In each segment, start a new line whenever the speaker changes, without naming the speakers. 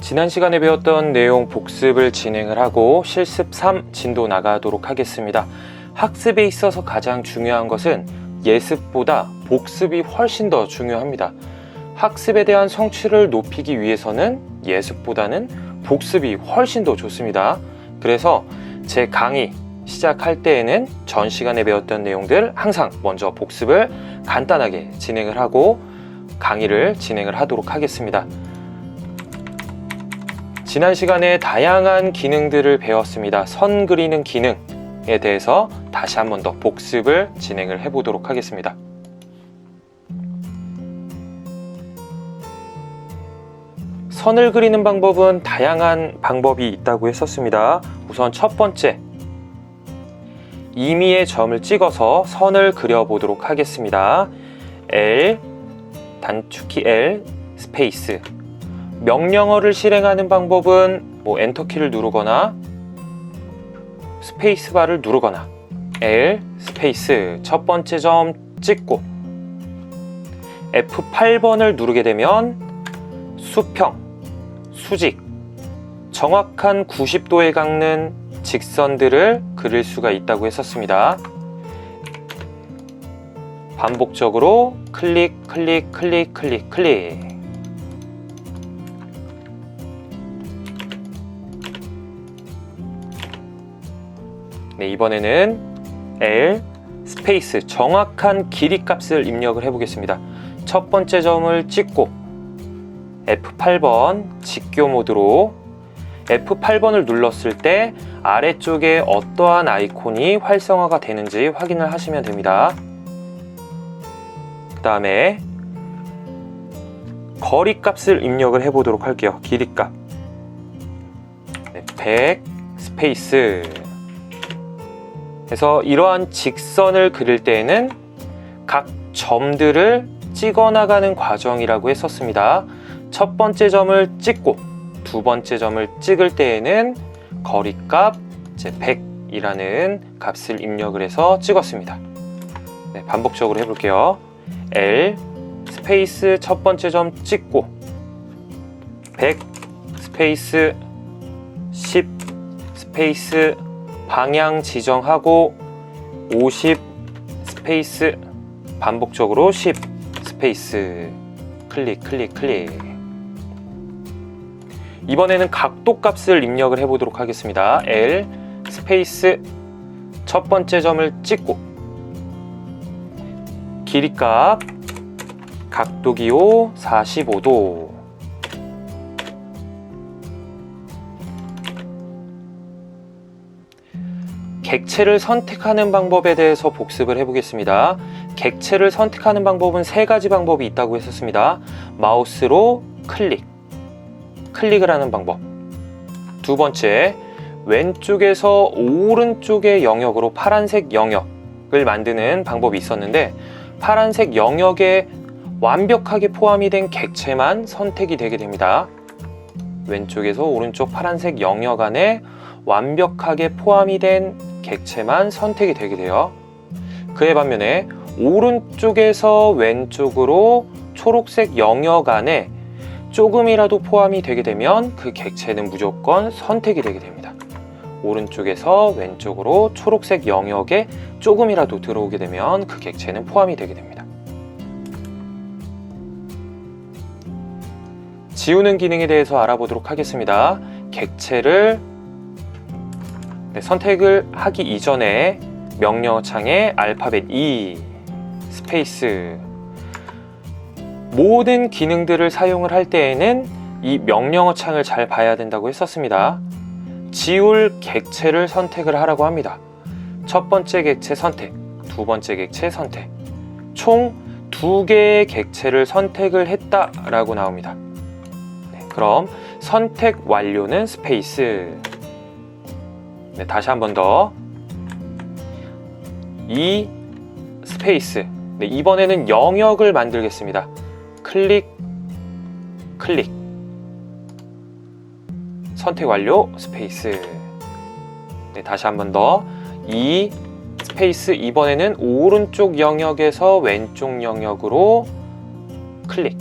지난 시간에 배웠던 내용 복습을 진행을 하고 실습 3 진도 나가도록 하겠습니다. 학습에 있어서 가장 중요한 것은 예습보다 복습이 훨씬 더 중요합니다. 학습에 대한 성취를 높이기 위해서는 예습보다는 복습이 훨씬 더 좋습니다. 그래서 제 강의 시작할 때에는 전 시간에 배웠던 내용들 항상 먼저 복습을 간단하게 진행을 하고 강의를 진행을 하도록 하겠습니다. 지난 시간에 다양한 기능들을 배웠습니다. 선 그리는 기능에 대해서 다시 한 번 더 복습을 진행을 해보도록 하겠습니다. 선을 그리는 방법은 다양한 방법이 있다고 했었습니다. 우선 첫 번째, 임의의 점을 찍어서 선을 그려보도록 하겠습니다. L, 단축키 L, 스페이스. 명령어를 실행하는 방법은 뭐 엔터키를 누르거나 스페이스바를 누르거나 L, 스페이스. 첫 번째 점 찍고 F8번을 누르게 되면 수평, 수직, 정확한 90도에 깎는 직선들을 그릴 수가 있다고 했었습니다. 반복적으로 클릭, 클릭, 클릭, 클릭, 클릭. 네, 이번에는 L 스페이스 정확한 길이 값을 입력을 해보겠습니다. 첫 번째 점을 찍고 F8번 직교 모드로 F8번을 눌렀을 때 아래쪽에 어떠한 아이콘이 활성화가 되는지 확인을 하시면 됩니다. 그 다음에 거리 값을 입력을 해보도록 할게요. 길이 값. 네, 100 스페이스. 그래서 이러한 직선을 그릴 때에는 각 점들을 찍어 나가는 과정이라고 했었습니다. 첫 번째 점을 찍고 두 번째 점을 찍을 때에는 거리값 이제 100이라는 값을 입력을 해서 찍었습니다. 네, 반복적으로 해볼게요. L 스페이스 첫 번째 점 찍고 100 스페이스 10 스페이스 방향 지정하고 50 스페이스 반복적으로 10 스페이스. 클릭 클릭 클릭. 이번에는 각도 값을 입력을 해보도록 하겠습니다. L 스페이스 첫 번째 점을 찍고 길이 값 각도 기호 45도 객체를 선택하는 방법에 대해서 복습을 해보겠습니다. 객체를 선택하는 방법은 세 가지 방법이 있다고 했었습니다. 마우스로 클릭, 클릭을 하는 방법. 두 번째, 왼쪽에서 오른쪽의 영역으로 파란색 영역을 만드는 방법이 있었는데, 파란색 영역에 완벽하게 포함이 된 객체만 선택이 되게 됩니다. 왼쪽에서 오른쪽 파란색 영역 안에 완벽하게 포함이 된 객체만 선택이 되게 돼요. 그에 반면에 오른쪽에서 왼쪽으로 초록색 영역 안에 조금이라도 포함이 되게 되면 그 객체는 무조건 선택이 되게 됩니다. 오른쪽에서 왼쪽으로 초록색 영역에 조금이라도 들어오게 되면 그 객체는 포함이 되게 됩니다. 지우는 기능에 대해서 알아보도록 하겠습니다. 객체를 네, 선택을 하기 이전에 명령어창에 알파벳 E 스페이스 모든 기능들을 사용을 할 때에는 이 명령어 창을 잘 봐야 된다고 했었습니다. 지울 객체를 선택을 하라고 합니다. 첫 번째 객체 선택, 두 번째 객체 선택. 총 두 개의 객체를 선택을 했다라고 나옵니다. 네, 그럼 선택 완료는 스페이스. 네, 다시 한 번 더. 이 스페이스. 네, 이번에는 영역을 만들겠습니다. 클릭, 클릭. 선택 완료, 스페이스. 네, 다시 한 번 더. 이 스페이스 이번에는 오른쪽 영역에서 왼쪽 영역으로 클릭.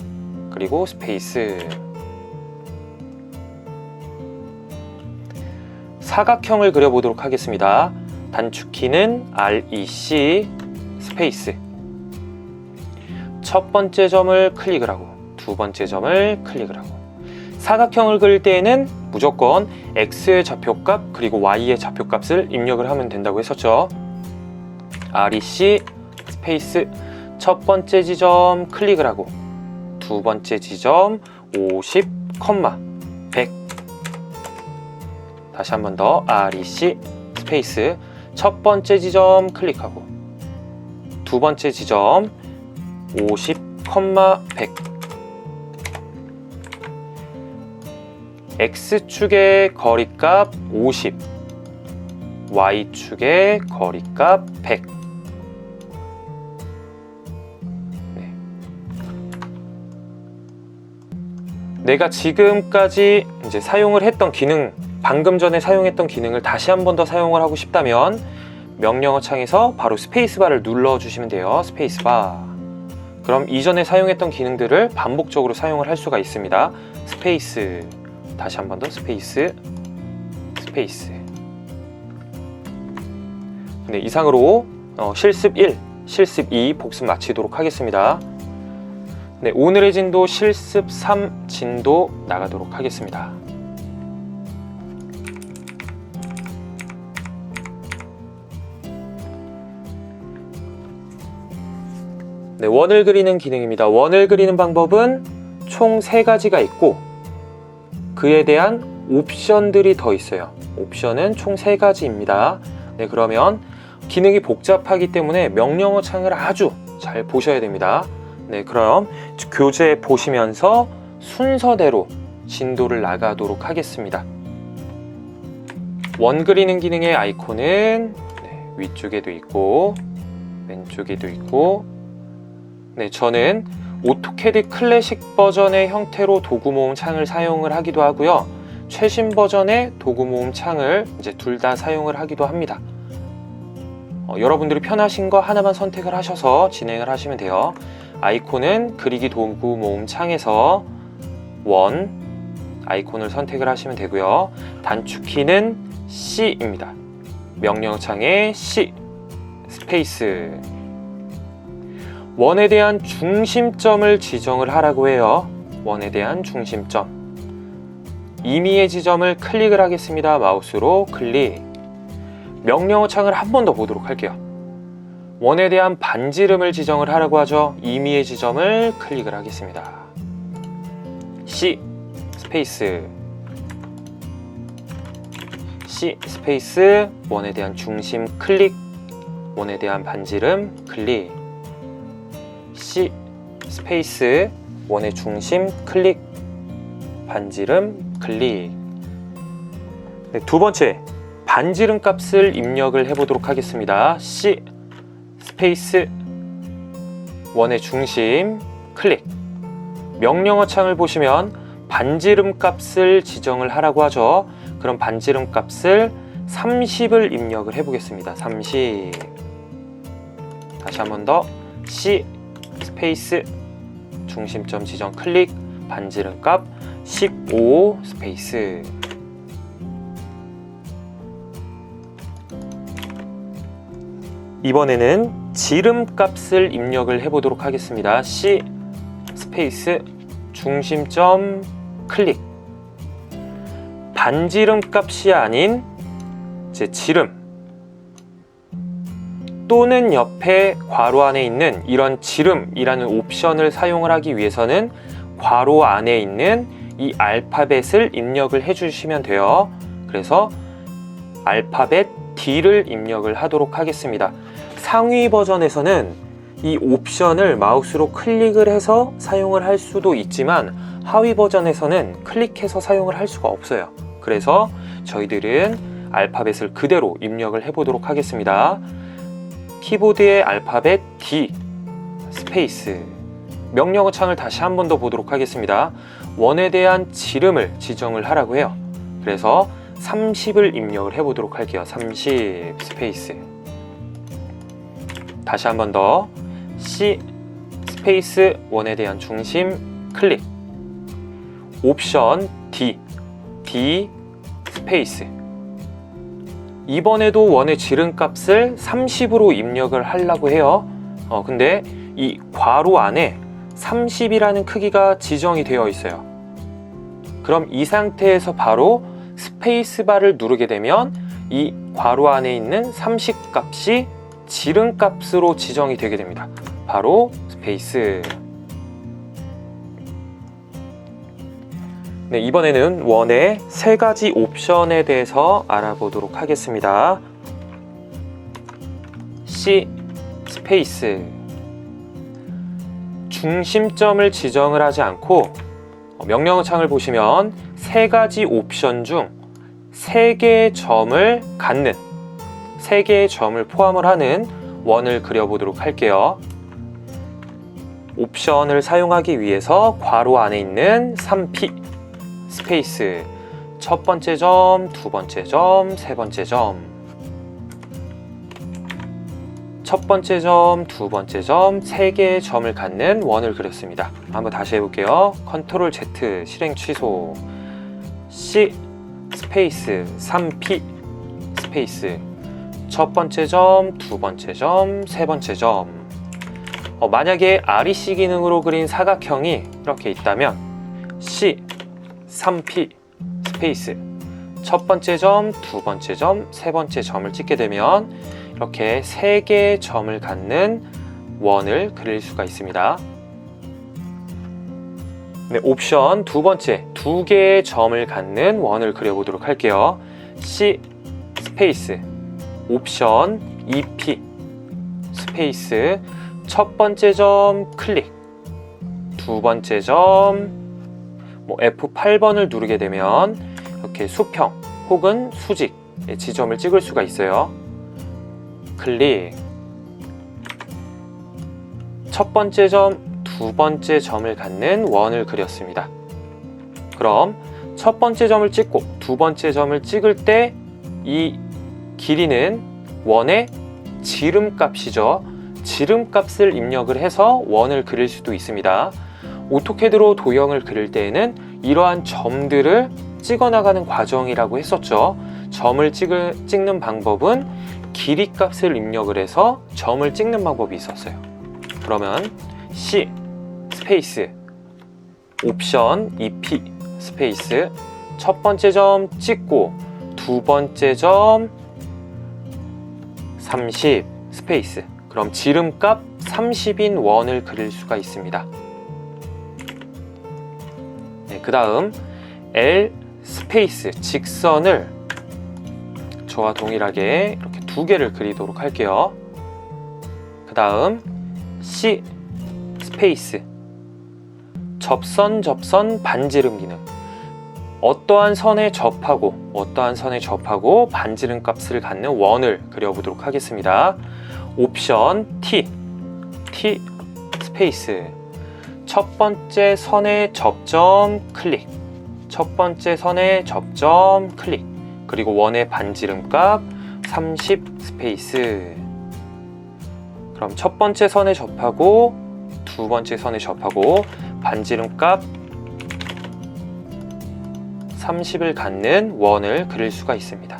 그리고 스페이스. 사각형을 그려보도록 하겠습니다. 단축키는 REC 스페이스. 첫 번째 점을 클릭을 하고 두 번째 점을 클릭을 하고 사각형을 그릴 때에는 무조건 x의 좌표값 그리고 y의 좌표값을 입력을 하면 된다고 했었죠. REC 스페이스 첫 번째 지점 클릭을 하고 두 번째 지점 50, 100 다시 한 번 더 REC 스페이스. 첫 번째 지점 클릭하고 두 번째 지점 50, 100 X축의 거리값 50 Y축의 거리값 100 네. 내가 지금까지 이제 사용을 했던 기능 방금 전에 사용했던 기능을 다시 한 번 더 사용을 하고 싶다면 명령어 창에서 바로 스페이스바를 눌러 주시면 돼요. 스페이스바. 그럼 이전에 사용했던 기능들을 반복적으로 사용을 할 수가 있습니다. 스페이스. 다시 한 번 더 스페이스. 스페이스. 네, 이상으로 어, 실습 1, 실습 2 복습 마치도록 하겠습니다. 네, 오늘의 진도 실습 3 진도 나가도록 하겠습니다. 네, 원을 그리는 기능입니다. 원을 그리는 방법은 총 세 가지가 있고 그에 대한 옵션들이 더 있어요. 옵션은 총 세 가지입니다. 네, 그러면 기능이 복잡하기 때문에 명령어 창을 아주 잘 보셔야 됩니다. 네, 그럼 교재 보시면서 순서대로 진도를 나가도록 하겠습니다. 원 그리는 기능의 아이콘은 네, 위쪽에도 있고 왼쪽에도 있고 네, 저는 오토캐드 클래식 버전의 형태로 도구 모음 창을 사용을 하기도 하고요. 최신 버전의 도구 모음 창을 이제 둘 다 사용을 하기도 합니다. 어, 여러분들이 편하신 거 하나만 선택을 하셔서 진행을 하시면 돼요. 아이콘은 그리기 도구 모음 창에서 원 아이콘을 선택을 하시면 되고요. 단축키는 C입니다. 명령창에 C 스페이스 원에 대한 중심점을 지정을 하라고 해요. 원에 대한 중심점. 임의의 지점을 클릭을 하겠습니다. 마우스로 클릭. 명령어 창을 한 번 더 보도록 할게요. 원에 대한 반지름을 지정을 하라고 하죠. 임의의 지점을 클릭을 하겠습니다. C 스페이스 C 스페이스 원에 대한 중심 클릭 원에 대한 반지름 클릭 C 스페이스 원의 중심 클릭 반지름 클릭. 네, 두 번째 반지름 값을 입력을 해보도록 하겠습니다. C 스페이스 원의 중심 클릭. 명령어 창을 보시면 반지름 값을 지정을 하라고 하죠. 그럼 반지름 값을 30을 입력을 해보겠습니다. 30 다시 한 번 더. C 스페이스 중심점 지정 클릭 반지름 값 15 스페이스 이번에는 지름 값을 입력을 해보도록 하겠습니다. C 스페이스 중심점 클릭 반지름 값이 아닌 제 지름 또는 옆에 괄호 안에 있는 이런 지름이라는 옵션을 사용을 하기 위해서는 괄호 안에 있는 이 알파벳을 입력을 해주시면 돼요. 그래서 알파벳 D를 입력을 하도록 하겠습니다. 상위 버전에서는 이 옵션을 마우스로 클릭을 해서 사용을 할 수도 있지만 하위 버전에서는 클릭해서 사용을 할 수가 없어요. 그래서 저희들은 알파벳을 그대로 입력을 해보도록 하겠습니다. 키보드의 알파벳 D. 스페이스. 명령어 창을 다시 한 번 더 보도록 하겠습니다. 원에 대한 지름을 지정을 하라고 해요. 그래서 30을 입력을 해보도록 할게요. 30 스페이스. 다시 한 번 더. C 스페이스 원에 대한 중심 클릭. 옵션 D. D 스페이스 이번에도 원의 지름값을 30으로 입력을 하려고 해요. 어, 근데 이 괄호 안에 30이라는 크기가 지정이 되어 있어요. 그럼 이 상태에서 바로 스페이스바를 누르게 되면 이 괄호 안에 있는 30 값이 지름 값으로 지정이 되게 됩니다. 바로 스페이스. 네, 이번에는 원의 세 가지 옵션에 대해서 알아보도록 하겠습니다. C 스페이스 중심점을 지정을 하지 않고 어, 명령 창을 보시면 세 가지 옵션 중 세 개의 점을 갖는 세 개의 점을 포함을 하는 원을 그려보도록 할게요. 옵션을 사용하기 위해서 괄호 안에 있는 3P 스페이스 첫 번째 점, 두 번째 점, 세 번째 점. 첫 번째 점, 두 번째 점, 세 개의 점을 갖는 원을 그렸습니다. 한번 다시 해볼게요. 컨트롤 Z 실행 취소. C 스페이스 3P 스페이스 첫 번째 점, 두 번째 점, 세 번째 점. 어, 만약에 REC 기능으로 그린 사각형이 이렇게 있다면 C 3P 스페이스 첫 번째 점, 두 번째 점, 세 번째 점을 찍게 되면 이렇게 세 개의 점을 갖는 원을 그릴 수가 있습니다. 네, 옵션 두 번째 두 개의 점을 갖는 원을 그려보도록 할게요. C 스페이스 옵션 EP 스페이스 첫 번째 점 클릭 두 번째 점 뭐 F8번을 누르게 되면 이렇게 수평 혹은 수직의 지점을 찍을 수가 있어요. 클릭 첫 번째 점, 두 번째 점을 갖는 원을 그렸습니다. 그럼 첫 번째 점을 찍고 두 번째 점을 찍을 때 이 길이는 원의 지름값이죠. 지름값을 입력을 해서 원을 그릴 수도 있습니다. 오토캐드로 도형을 그릴 때에는 이러한 점들을 찍어 나가는 과정이라고 했었죠. 점을 찍을, 찍는 방법은 길이 값을 입력을 해서 점을 찍는 방법이 있었어요. 그러면 C 스페이스 옵션 EP 스페이스 첫 번째 점 찍고 두 번째 점 30 스페이스 그럼 지름값 30인 원을 그릴 수가 있습니다. 네, 그 다음 L 스페이스 직선을 저와 동일하게 이렇게 두 개를 그리도록 할게요. 그 다음 C 스페이스 접선 접선 반지름 기능 어떠한 선에 접하고 어떠한 선에 접하고 반지름 값을 갖는 원을 그려보도록 하겠습니다. 옵션 T T 스페이스 첫 번째 선의 접점 클릭 첫 번째 선의 접점 클릭 그리고 원의 반지름 값 30 스페이스 그럼 첫 번째 선에 접하고 두 번째 선에 접하고 반지름 값 30을 갖는 원을 그릴 수가 있습니다.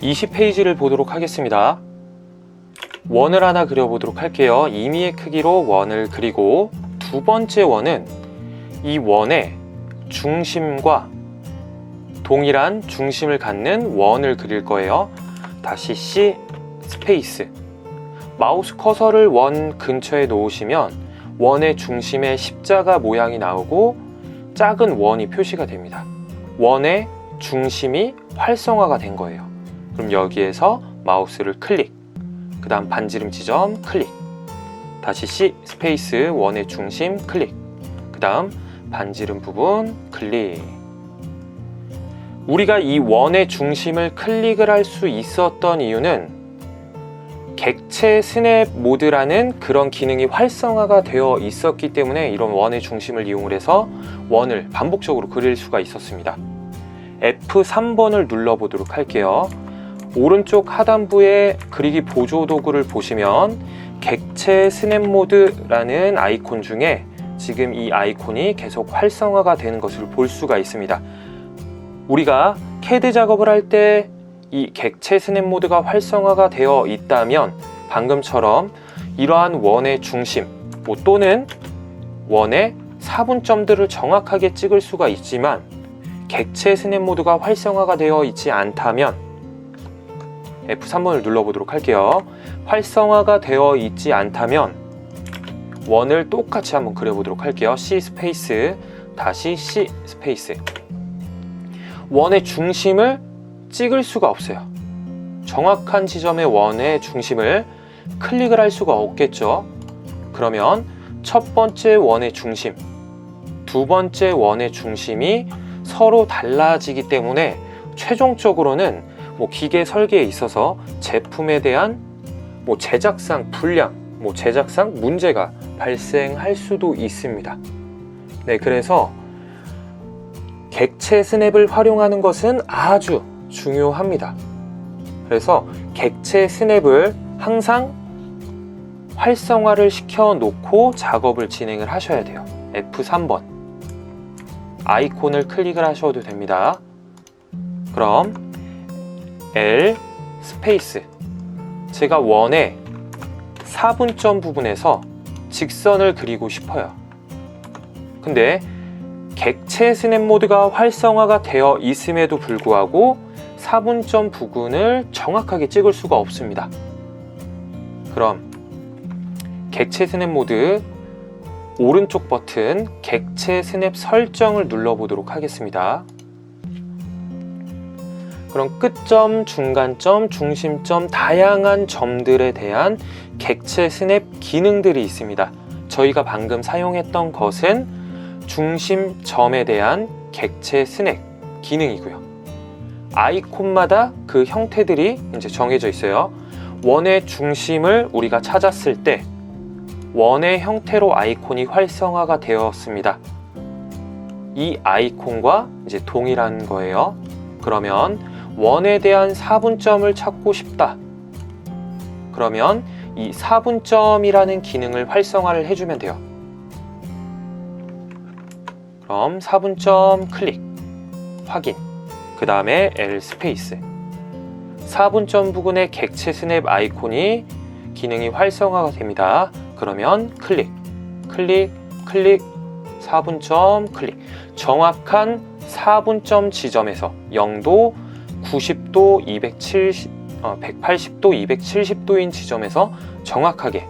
20페이지를 보도록 하겠습니다. 원을 하나 그려보도록 할게요. 임의의 크기로 원을 그리고 두 번째 원은 이 원의 중심과 동일한 중심을 갖는 원을 그릴 거예요. 다시 C 스페이스 마우스 커서를 원 근처에 놓으시면 원의 중심에 십자가 모양이 나오고 작은 원이 표시가 됩니다. 원의 중심이 활성화가 된 거예요. 그럼 여기에서 마우스를 클릭, 그 다음 반지름 지점 클릭, 다시 C 스페이스 원의 중심 클릭, 그 다음 반지름 부분 클릭. 우리가 이 원의 중심을 클릭을 할 수 있었던 이유는 객체 스냅 모드라는 그런 기능이 활성화가 되어 있었기 때문에 이런 원의 중심을 이용을 해서 원을 반복적으로 그릴 수가 있었습니다. F3번을 눌러보도록 할게요. 오른쪽 하단부에 그리기 보조 도구를 보시면 객체 스냅 모드라는 아이콘 중에 지금 이 아이콘이 계속 활성화가 되는 것을 볼 수가 있습니다. 우리가 CAD 작업을 할 때 이 객체 스냅 모드가 활성화가 되어 있다면 방금처럼 이러한 원의 중심 뭐 또는 원의 사분점들을 정확하게 찍을 수가 있지만 객체 스냅 모드가 활성화가 되어 있지 않다면 F3번을 눌러보도록 할게요. 활성화가 되어 있지 않다면 원을 똑같이 한번 그려보도록 할게요. C 스페이스 다시 C 스페이스 원의 중심을 찍을 수가 없어요. 정확한 지점의 원의 중심을 클릭을 할 수가 없겠죠. 그러면 첫 번째 원의 중심, 두 번째 원의 중심이 서로 달라지기 때문에 최종적으로는 뭐 기계 설계에 있어서 제품에 대한 뭐 제작상 불량, 뭐 제작상 문제가 발생할 수도 있습니다. 네, 그래서 객체 스냅을 활용하는 것은 아주 중요합니다. 그래서 객체 스냅을 항상 활성화를 시켜 놓고 작업을 진행을 하셔야 돼요. F3번. 아이콘을 클릭을 하셔도 됩니다. 그럼 L 스페이스. 제가 원의 사분점 부분에서 직선을 그리고 싶어요. 근데 객체 스냅 모드가 활성화가 되어 있음에도 불구하고 사분점 부근을 정확하게 찍을 수가 없습니다. 그럼 객체 스냅 모드 오른쪽 버튼 객체 스냅 설정을 눌러보도록 하겠습니다. 그럼 끝점, 중간점, 중심점 다양한 점들에 대한 객체 스냅 기능들이 있습니다. 저희가 방금 사용했던 것은 중심점에 대한 객체 스냅 기능이고요. 아이콘마다 그 형태들이 이제 정해져 있어요. 원의 중심을 우리가 찾았을 때 원의 형태로 아이콘이 활성화가 되었습니다. 이 아이콘과 이제 동일한 거예요. 그러면 원에 대한 사분점을 찾고 싶다. 그러면 이 사분점이라는 기능을 활성화를 해주면 돼요. 그럼 사분점 클릭, 확인. 그 다음에 L 스페이스. 사분점 부근의 객체 스냅 아이콘이 기능이 활성화가 됩니다. 그러면 클릭, 클릭, 클릭, 4분점 클릭. 정확한 4분점 지점에서 0도, 90도, 270, 어, 180도, 270도인 지점에서 정확하게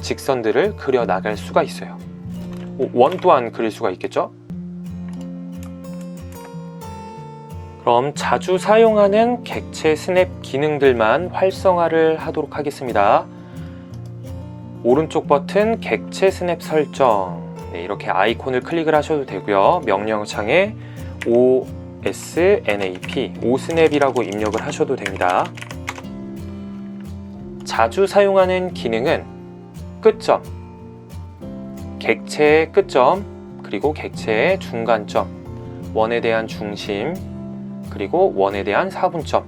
직선들을 그려 나갈 수가 있어요. 오, 원 또한 그릴 수가 있겠죠? 그럼 자주 사용하는 객체 스냅 기능들만 활성화를 하도록 하겠습니다. 오른쪽 버튼 객체 스냅 설정 네, 이렇게 아이콘을 클릭을 하셔도 되고요. 명령창에 OSNAP, 오스냅이라고 입력을 하셔도 됩니다. 자주 사용하는 기능은 끝점, 객체의 끝점, 그리고 객체의 중간점, 원에 대한 중심, 그리고 원에 대한 사분점,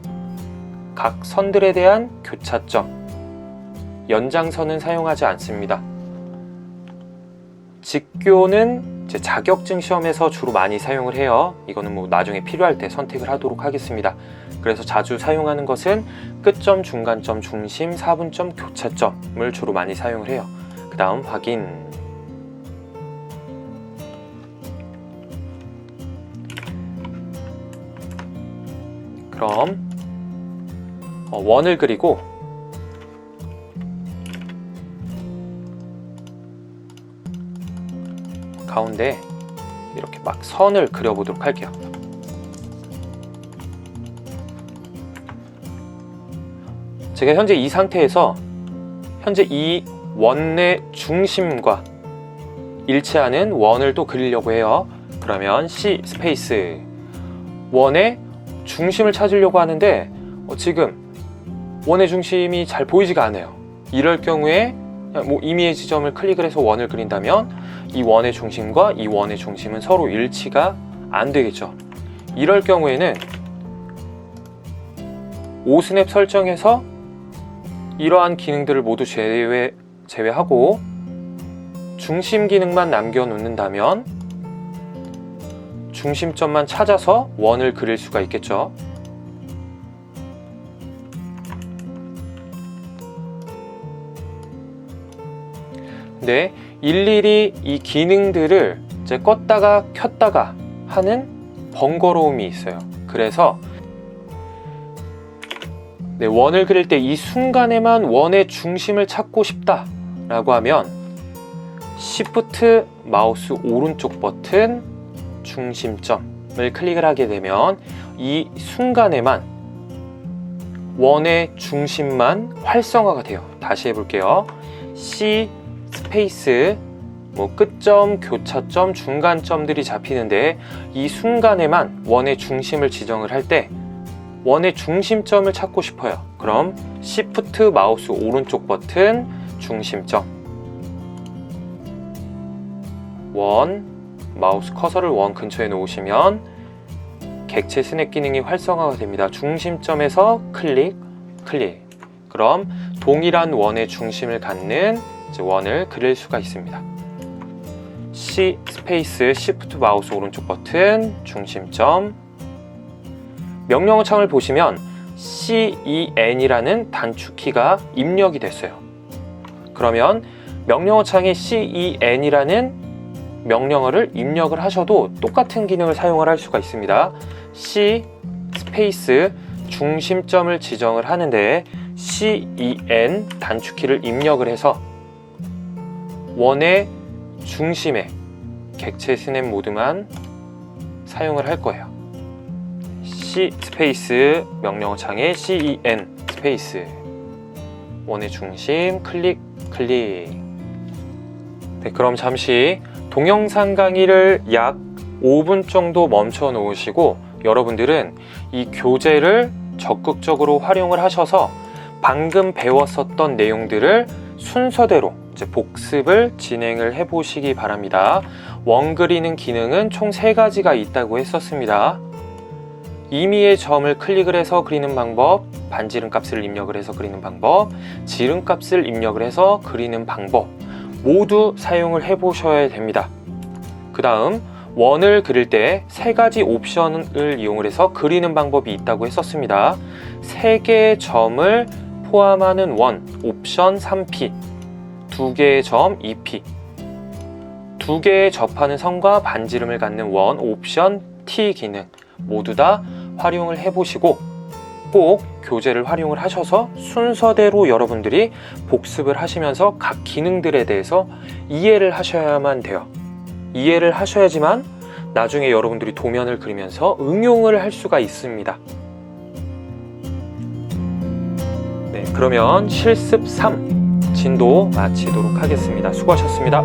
각 선들에 대한 교차점, 연장선은 사용하지 않습니다. 직교는 이 제 자격증 시험에서 주로 많이 사용을 해요. 이거는 뭐 나중에 필요할 때 선택을 하도록 하겠습니다. 그래서 자주 사용하는 것은 끝점, 중간점, 중심, 사분점, 교차점을 주로 많이 사용을 해요. 그 다음 확인. 그럼 어, 원을 그리고 가운데 이렇게 막 선을 그려보도록 할게요. 제가 현재 이 상태에서 현재 이 원의 중심과 일치하는 원을 또 그리려고 해요. 그러면 C 스페이스 원의 중심을 찾으려고 하는데 어, 지금 원의 중심이 잘 보이지가 않아요. 이럴 경우에 뭐 임의의 지점을 클릭을 해서 원을 그린다면 이 원의 중심과 이 원의 중심은 서로 일치가 안 되겠죠. 이럴 경우에는 오스냅 설정에서 이러한 기능들을 모두 제외, 제외하고 중심 기능만 남겨 놓는다면 중심점만 찾아서 원을 그릴 수가 있겠죠. 네, 일일이 이 기능들을 이제 껐다가 켰다가 하는 번거로움이 있어요. 그래서 네, 원을 그릴 때 이 순간에만 원의 중심을 찾고 싶다라고 하면 Shift 마우스 오른쪽 버튼 중심점을 클릭을 하게 되면 이 순간에만 원의 중심만 활성화가 돼요. 다시 해볼게요. C 스페이스 뭐 끝점, 교차점, 중간점들이 잡히는데 이 순간에만 원의 중심을 지정을 할 때 원의 중심점을 찾고 싶어요. 그럼 Shift 마우스 오른쪽 버튼 중심점 원 마우스 커서를 원 근처에 놓으시면 객체 스냅 기능이 활성화가 됩니다. 중심점에서 클릭, 클릭. 그럼 동일한 원의 중심을 갖는 원을 그릴 수가 있습니다. C 스페이스 Shift 마우스 오른쪽 버튼 중심점 명령어 창을 보시면 CEN이라는 단축키가 입력이 됐어요. 그러면 명령어 창에 CEN이라는 명령어를 입력을 하셔도 똑같은 기능을 사용을 할 수가 있습니다. C 스페이스 중심점을 지정을 하는데 CEN 단축키를 입력을 해서 원의 중심에 객체 스냅 모드만 사용을 할 거예요. C 스페이스 명령어 창에 CEN 스페이스 원의 중심 클릭 클릭 네, 그럼 잠시 동영상 강의를 약 5분 정도 멈춰 놓으시고 여러분들은 이 교재를 적극적으로 활용을 하셔서 방금 배웠었던 내용들을 순서대로 이제 복습을 진행을 해 보시기 바랍니다. 원 그리는 기능은 총세 가지가 있다고 했었습니다. 임의의 점을 클릭을 해서 그리는 방법, 반지름 값을 입력을 해서 그리는 방법, 지름 값을 입력을 해서 그리는 방법 모두 사용을 해 보셔야 됩니다. 그 다음 원을 그릴 때 세 가지 옵션을 이용을 해서 그리는 방법이 있다고 했었습니다. 세 개의 점을 포함하는 원 옵션 3P, 두 개의 점 2P, 두 개의 접하는 선과 반지름을 갖는 원 옵션 T 기능 모두 다 활용을 해보시고 꼭 교재를 활용을 하셔서 순서대로 여러분들이 복습을 하시면서 각 기능들에 대해서 이해를 하셔야만 돼요. 이해를 하셔야지만 나중에 여러분들이 도면을 그리면서 응용을 할 수가 있습니다. 네, 그러면 실습 3 진도 마치도록 하겠습니다. 수고하셨습니다.